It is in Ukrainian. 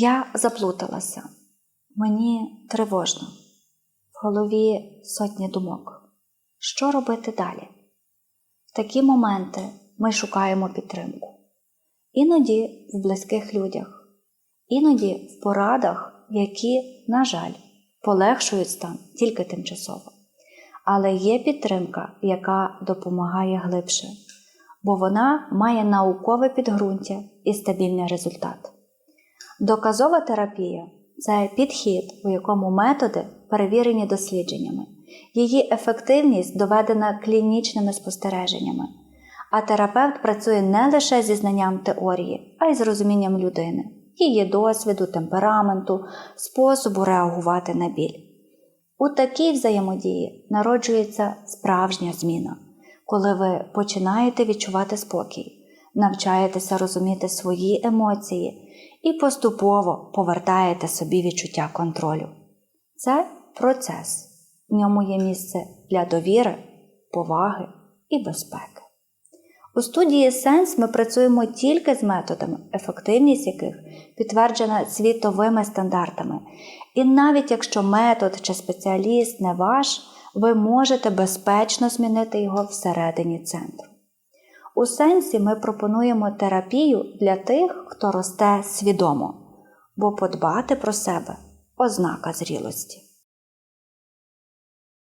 Я заплуталася. Мені тривожно. В голові сотні думок. Що робити далі? В такі моменти ми шукаємо підтримку. Іноді в близьких людях, іноді в порадах, які, на жаль, полегшують стан тільки тимчасово. Але є підтримка, яка допомагає глибше, бо вона має наукове підґрунтя і стабільний результат. Доказова терапія це підхід, у якому методи перевірені дослідженнями. Її ефективність доведена клінічними спостереженнями. А терапевт працює не лише зі знанням теорії, а й з розумінням людини, її досвіду, темпераменту, способу реагувати на біль. У такій взаємодії народжується справжня зміна, коли ви починаєте відчувати спокій, навчаєтеся розуміти свої емоції і поступово повертаєте собі відчуття контролю. Це процес. В ньому є місце для довіри, поваги і безпеки. У студії Сенс ми працюємо тільки з методами, ефективність яких підтверджена світовими стандартами. І навіть якщо метод чи спеціаліст не ваш, ви можете безпечно змінити його всередині центру. У сенсі ми пропонуємо терапію для тих, хто росте свідомо, бо подбати про себе ознака зрілості.